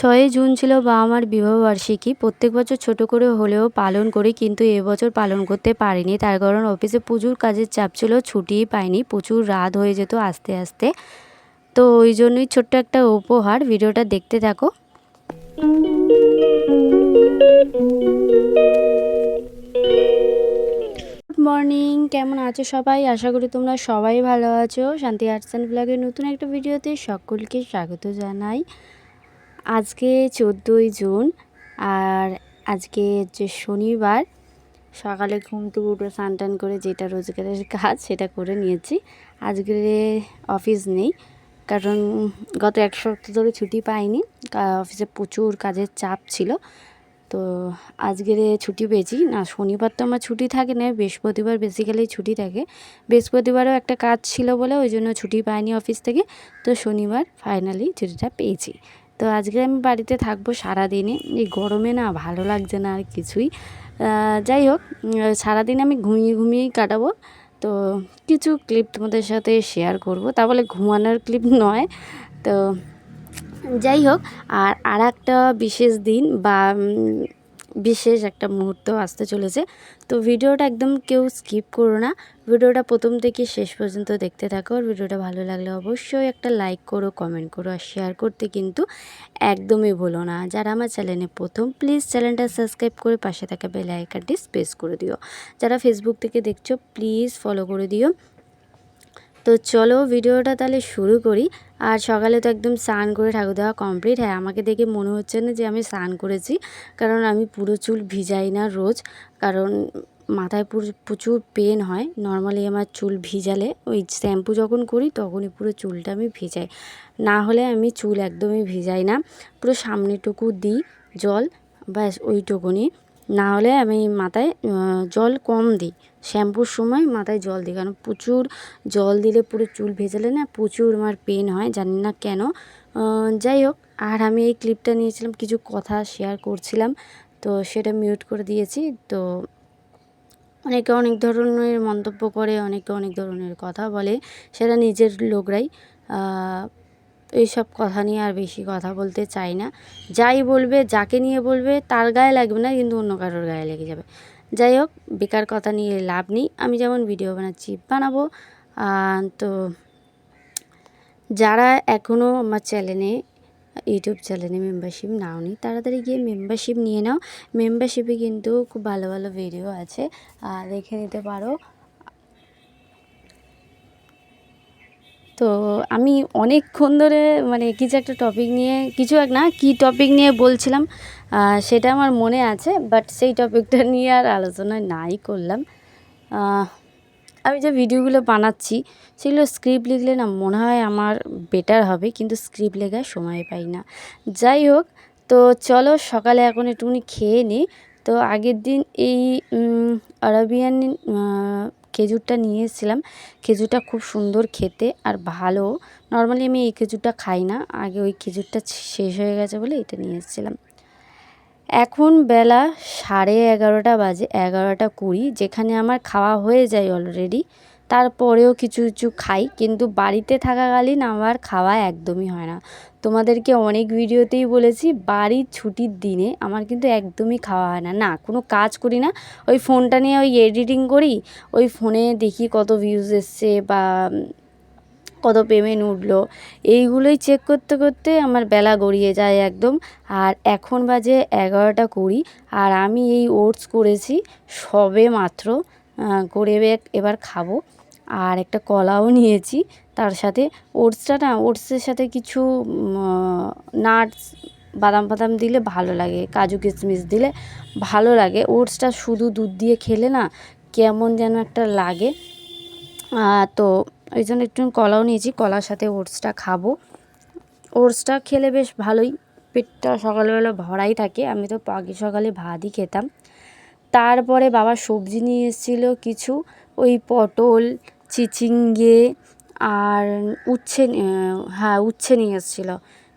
ছয়ই জুন ছিল বাবা মার বিবাহবার্ষিকী প্রত্যেক বছর ছোট করে হলেও পালন করি, কিন্তু এবছর পালন করতে পারিনি। তার কারণ অফিসে প্রচুর কাজের চাপ ছিল, ছুটিই পাইনি, প্রচুর রাত হয়ে যেত আস্তে আস্তে। তো ওই জন্যই ছোট্ট একটা উপহার, ভিডিওটা দেখতে থাকো। মর্নিং, কেমন আছো সবাই? আশা করি তোমরা সবাই ভালো আছো। শান্তি আর্টস অ্যান্ড ব্লগের নতুন একটা ভিডিওতে সকলকে স্বাগত জানাই। আজকে চোদ্দোই জুন আর আজকে হচ্ছে শনিবার, সকালে ঘুম থেকে উঠে স্নান টান করে যেটা রোজগারের কাজ সেটা করে নিয়েছি। আজকে অফিস নেই, কারণ গত এক সপ্তাহ ধরে ছুটি পাইনি অফিসে প্রচুর কাজের চাপ ছিল। তো আজকের ছুটি পেয়েছি। না, শনিবার তো আমার ছুটি থাকে না, বৃহস্পতিবার বেসিক্যালি ছুটি থাকে। বৃহস্পতিবারও একটা কাজ ছিল বলে ওই জন্য ছুটি পাইনি অফিস থেকে। তো শনিবার ফাইনালি ছুটিটা পেয়েছি। তো আজকে আমি বাড়িতে থাকব সারাদিনে এই গরমে না ভালো লাগছে না আর কিছুই। যাই হোক সারাদিন আমি ঘুমিয়ে ঘুমিয়েই কাটাবো। তো কিছু ক্লিপ তোমাদের সাথে শেয়ার করব। তা বলে ঘুমানোর ক্লিপ নয়। তো যাই হোক, আর আর একটা বিশেষ দিন বা বিশেষ একটা মুহূর্ত আসতে চলেছে। তো ভিডিওটা একদম কেউ স্কিপ করো না। ভিডিওটা প্রথম থেকে শেষ পর্যন্ত দেখতে থাকো। আর ভিডিওটা ভালো লাগলে অবশ্যই একটা লাইক করো কমেন্ট করো আর শেয়ার করতে কিন্তু একদমই ভুলো না। যারা আমার চ্যানেলে প্রথম প্লিজ চ্যানেলটা সাবস্ক্রাইব করে পাশে থাকা বেল আইকনটি স্পেস করে দিও। যারা ফেসবুক থেকে দেখছ প্লিজ ফলো করে দিও। তো চলো ভিডিওটা তাহলে শুরু করি। আর সকালে তো একদম স্নান করে ঠাকুর দেওয়া কমপ্লিট হ্যাঁ আমাকে দেখে মনে হচ্ছে না যে আমি স্নান করেছি। কারণ আমি পুরো চুল ভিজাই না রোজ। কারণ মাথায় পুরো, প্রচুর পেন হয়। নর্মালি আমার চুল ভিজালে, ওই শ্যাম্পু যখন করি তখনই পুরো চুলটা আমি ভিজাই। না হলে আমি চুল একদমই ভিজাই না। পুরো সামনেটুকু দিই জল, ব্যাস ওইটুকুনি। না হলে আমি মাথায় জল কম দিই। শ্যাম্পুর সময় মাথায় জল দিই। কারণ প্রচুর জল দিলে পুরো চুল ভেজালে না, প্রচুর আমার পেন হয়, জানি না কেন। যাই হোক, আর আমি এই ক্লিপটা নিয়েছিলাম, কিছু কথা শেয়ার করছিলাম, তো সেটা মিউট করে দিয়েছি। তো অনেকে অনেক ধরনের মন্তব্য করে, অনেকে অনেক ধরনের কথা বলে, সেটা নিজের লোকরাই আহ, এইসব কথা নিয়ে আর বেশি কথা বলতে চাই না। যাই বলবে যাকে নিয়ে বলবে তার গায়ে লাগবে না কিন্তু অন্য কারোর গায়ে লেগে যাবে। যাই হোক বেকার কথা নিয়ে লাভ নেই। আমি যেমন ভিডিও বানাচ্ছি বানাবো। তো যারা এখনও আমার চ্যানেলে ইউটিউব চ্যানেলে মেম্বারশিপ নাওনি তাড়াতাড়ি গিয়ে মেম্বারশিপ নিয়ে নাও। মেম্বারশিপে কিন্তু খুব ভালো ভালো ভিডিও আছে। আর দেখে নিতে পারো। তো আমি অনেকক্ষণ ধরে মানে কিছু একটা টপিক নিয়ে, কিছু এক না, কী টপিক নিয়ে বলছিলাম সেটা আমার মনে আছে বাট সেই টপিকটা নিয়ে আর আলোচনা নাই করলাম। আমি যে ভিডিওগুলো বানাচ্ছি, সেগুলো স্ক্রিপ্ট লিখলে না মনে হয় আমার বেটার হবে, কিন্তু স্ক্রিপ্ট লেখার সময় পাই না। যাই হোক, তো চলো সকালে এখন একটুখানি খেয়ে নিই তো আগের দিন এই আরাবিয়ান খেজুরটা নিয়ে এসেছিলাম। খেজুরটা খুব সুন্দর খেতে আর ভালো। নর্মালি আমি এই খেজুরটা খাই না। আগে ওই খেজুরটা শেষ হয়ে গেছে বলে এটা নিয়ে এসেছিলাম। এখন বেলা সাড়ে এগারোটা বাজে, এগারোটা কুড়ি, যেখানে আমার খাওয়া হয়ে যায় অলরেডি তারপরেও কিছু কিছু খাই, কিন্তু বাড়িতে থাকাকালীন আমার খাওয়া একদমই হয় না। তোমাদেরকে অনেক ভিডিওতেই বলেছি, বাড়ির ছুটির দিনে আমার কিন্তু একদমই খাওয়া হয় না। না, কোনো কাজ করি না। ওই ফোনটা নিয়ে ওই এডিটিং করি, ওই ফোনে দেখি কত ভিউজ এসছে বা কত পেমেন্ট উঠল। এইগুলোই চেক করতে করতে আমার বেলা গড়িয়ে যায় একদম। আর এখন বাজে এগারোটা কুড়ি, আর আমি এই ওটস করেছি, সবে মাত্র করে এবার খাব। আর একটা কলাও নিয়েছি। তার সাথে ওটসটা না, ওটসের সাথে কিছু নাটস, বাদাম ফাদাম দিলে ভালো লাগে, কাজু কিশমিশ দিলে ভালো লাগে। ওটসটা শুধু দুধ দিয়ে খেলে না কেমন যেন একটা লাগে। তো ওই জন্য একটু কলাও নিয়েছি, কলার সাথে ওটসটা খাব। ওটসটা খেলে বেশ ভালোই, পেটটা সকালবেলা ভরাই থাকে, আমি তো আগে সকালে ভাতই খেতাম। তারপরে বাবা সবজি নিয়ে এসেছিল কিছু, ওই পটল চিচিঙ্গে আর উচ্ছে হ্যাঁ উচ্ছে নিয়ে এসেছিল।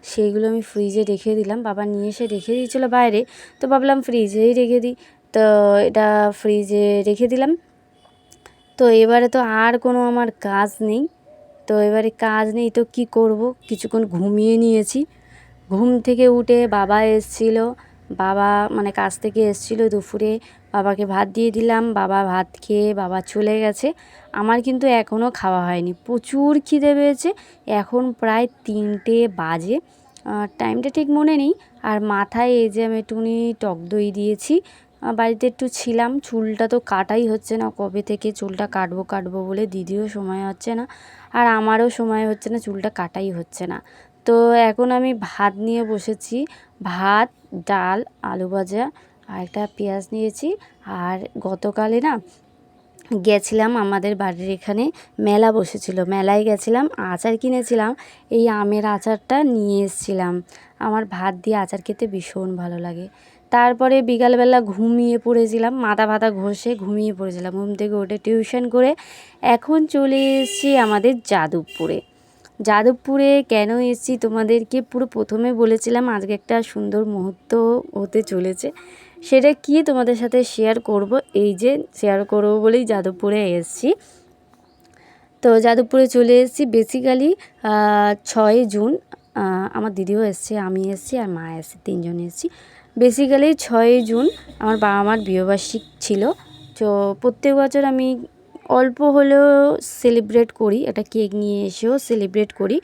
সেইগুলো আমি ফ্রিজে রেখে দিলাম। বাবা নিয়ে এসে রেখে দিয়েছিলো বাইরে। তো ভাবলাম ফ্রিজেই রেখে দিই। তো এটা ফ্রিজে রেখে দিলাম। তো এবারে তো আর কোনো আমার কাজ নেই। তো এবারে কাজ নেই তো কি করব? কিছুক্ষণ ঘুমিয়ে নিয়েছি। ঘুম থেকে উঠে বাবা এসছিল। বাবা মানে কাজ থেকে এসছিল দুপুরে। বাবাকে ভাত দিয়ে দিলাম, বাবা ভাত খেয়ে বাবা চলে গেছে। আমার কিন্তু এখনও খাওয়া হয়নি। প্রচুর খিদে পেয়েছে। এখন প্রায় তিনটে বাজে। টাইমটা ঠিক মনে নেই। আর মাথায় এই যে আমি একটুখানি টক দই দিয়েছি বাড়িতে একটু ছিলাম। চুলটা তো কাটাই হচ্ছে না। কবে থেকে চুলটা কাটবো কাটবো বলে দিদিও সময় হচ্ছে না। আর আমারও সময় হচ্ছে না, চুলটা কাটাই হচ্ছে না। তো এখন আমি ভাত নিয়ে বসেছি। ভাত, ডাল, আলু ভাজা আর একটা পেঁয়াজ নিয়েছি। আর গতকালে না গেছিলাম আমাদের বাড়ির এখানে মেলা বসেছিল। মেলায় গেছিলাম, আচার কিনেছিলাম। এই আমের আচারটা নিয়ে এসেছিলাম। আমার ভাত দিয়ে আচার খেতে ভীষণ ভালো লাগে। তারপরে বিকালবেলা ঘুমিয়ে পড়েছিলাম, মাথা ফাতা ঘষে ঘুমিয়ে পড়েছিলাম। ঘুম থেকে উঠে টিউশন করে এখন চলে এসেছি আমাদের যাদবপুরে। যাদবপুরে কেন এসেছি তোমাদেরকে পুরো প্রথমে বলেছিলাম, আজকে একটা সুন্দর মুহূর্ত হতে চলেছে। সেটা কি তোমাদের সাথে শেয়ার করব? এই যে শেয়ার করব বলেই যাদবপুরে এসেছি। তো যাদবপুরে চলে এসেছি। বেসিক্যালি ছয় জুন আমার দিদিও এসছে, আমি এসেছি আর মা এসছে, তিনজন এসেছি। বেসিক্যালি ছয় জুন আমার বাবা মার বিয়েবার্ষিক ছিল। তো প্রত্যেক বছর আমি অল্প হলেও সেলিব্রেট করি একটা কেক নিয়ে এসেও সেলিব্রেট করি।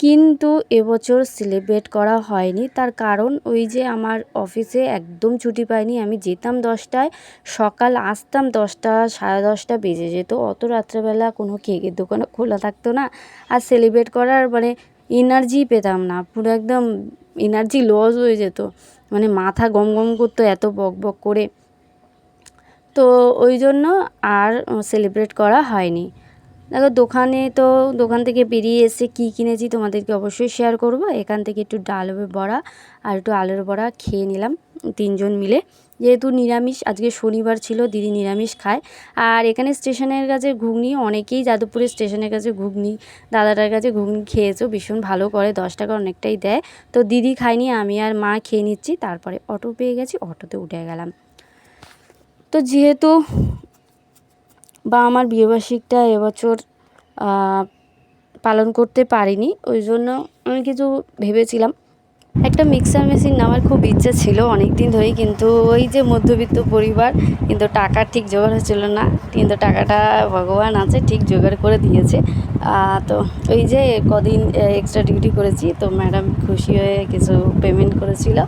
কিন্তু এবছর সেলিব্রেট করা হয়নি, তার কারণ ওই যে আমার অফিসে একদম ছুটি পাইনি, আমি যেতাম দশটায়, সকাল আসতাম দশটা, সাড়ে দশটা বেজে যেত। অত রাত্রেবেলা কোনো কেকের দোকান খোলা থাকতো না, আর সেলিব্রেট করার মানে এনার্জি পেতাম না, পুরো একদম এনার্জি লস হয়ে যেত। মানে মাথা গম গম করতো এত বক বক করে। তো ওই জন্য আর সেলিব্রেট করা হয়নি। দেখো দোকানে তো, দোকান থেকে বেরিয়ে এসে কী কিনেছি তোমাদেরকে অবশ্যই শেয়ার করব। এখান থেকে একটু ডাল বড়া আর একটু আলুর বড়া খেয়ে নিলাম তিনজন মিলে। যেহেতু নিরামিষ, আজকে শনিবার ছিল, দিদি নিরামিষ খায়। আর এখানে স্টেশনের কাছে ঘুগনি, অনেকেই যাদবপুরের স্টেশনের কাছে ঘুগনি, দাদাটার কাছে ঘুগনি খেয়েছো, ভীষণ ভালো করে, দশ টাকা অনেকটাই দেয়। তো দিদি খায়নি, আমি আর মা খেয়ে নিচ্ছি, তারপরে অটো পেয়ে গেছি, অটোতে উঠে গেলাম। তো যেহেতু বা আমার বিয়েবার্ষিকটা এবছর পালন করতে পারিনি ওই জন্য আমি কিছু ভেবেছিলাম। একটা মিক্সার মেশিন নেওয়ার খুব ইচ্ছে ছিল অনেক দিন ধরেই, কিন্তু ওই যে মধ্যবিত্ত পরিবার, কিন্তু টাকা ঠিক জোগাড় হচ্ছিল না। কিন্তু টাকাটা ভগবান আছে, ঠিক জোগাড় করে দিয়েছে। তো ওই যে কদিন এক্সট্রা ডিউটি করেছি, তো ম্যাডাম খুশি হয়ে কিছু পেমেন্ট করেছিল।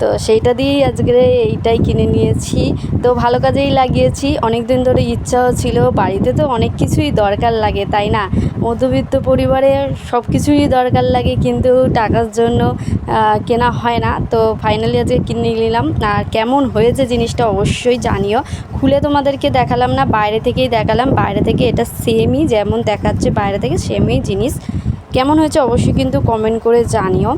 তো সেইটা দিয়েই আজকে এইটাই কিনে নিয়েছি। তো ভালো কাজেই লাগিয়েছি অনেক দিন ধরে ইচ্ছাও ছিল, বাড়িতে তো অনেক কিছুই দরকার লাগে, তাই না? মধ্যবিত্ত পরিবারে সব কিছুই দরকার লাগে, কিন্তু টাকার জন্য কেনা হয় না। তো ফাইনালি আজকে কিনে নিলাম। আর কেমন হয়েছে জিনিসটা অবশ্যই জানিও। খুলে তোমাদেরকে দেখালাম না, বাইরে থেকেই দেখালাম। বাইরে থেকে এটা সেমই যেমন দেখাচ্ছে বাইরে থেকে সেমই জিনিস। কেমন হয়েছে অবশ্যই কিন্তু কমেন্ট করে জানিও।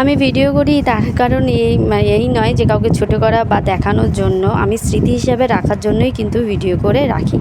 আমি ভিডিও করি তার কারণ এই এই নয় যে কাউকে ছোটো করা বা দেখানোর জন্য। আমি স্মৃতি হিসাবে রাখার জন্যই কিন্তু ভিডিও করে রাখি।